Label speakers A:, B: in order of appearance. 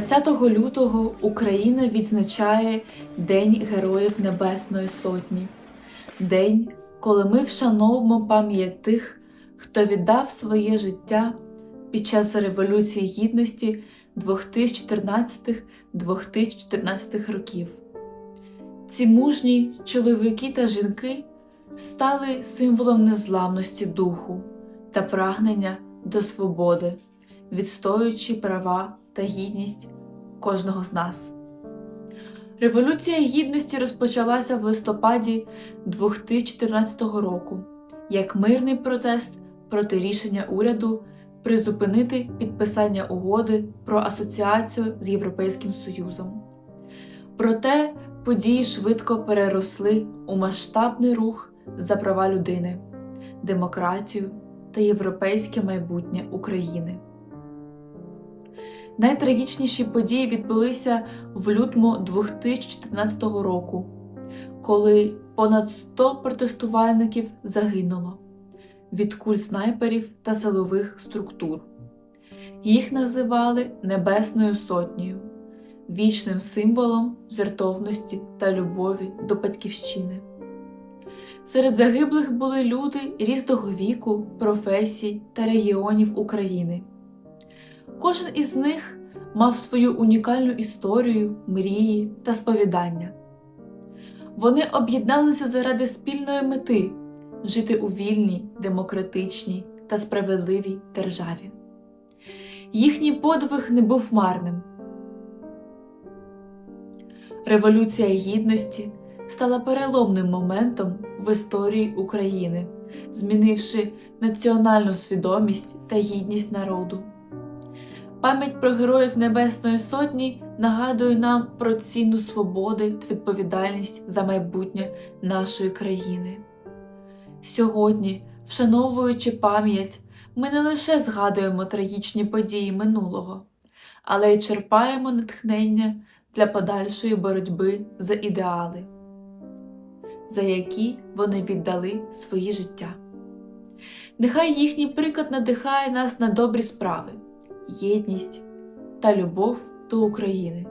A: 20 лютого Україна відзначає День Героїв Небесної Сотні, день, коли ми вшановуємо пам'ять тих, хто віддав своє життя під час Революції Гідності 2014-2014 років. Ці мужні чоловіки та жінки стали символом незламності духу та прагнення до свободи, відстоюючи права та гідність кожного з нас. Революція Гідності розпочалася в листопаді 2014 року як мирний протест проти рішення уряду призупинити підписання угоди про асоціацію з Європейським Союзом. Проте події швидко переросли у масштабний рух за права людини, демократію та європейське майбутнє України. Найтрагічніші події відбулися в лютому 2014 року, коли понад 100 протестувальників загинуло від куль снайперів та силових структур. Їх називали Небесною Сотнею, вічним символом жертовності та любові до батьківщини. Серед загиблих були люди різного віку, професій та регіонів України. Кожен із них мав свою унікальну історію, мрії та сповідання. Вони об'єдналися заради спільної мети жити у вільній, демократичній та справедливій державі. Їхній подвиг не був марним. Революція Гідності стала переломним моментом в історії України, змінивши національну свідомість та гідність народу. Пам'ять про героїв Небесної Сотні нагадує нам про ціну свободи та відповідальність за майбутнє нашої країни. Сьогодні, вшановуючи пам'ять, ми не лише згадуємо трагічні події минулого, але й черпаємо натхнення для подальшої боротьби за ідеали, за які вони віддали свої життя. Нехай їхній приклад надихає нас на добрі справи єдність та любов до України.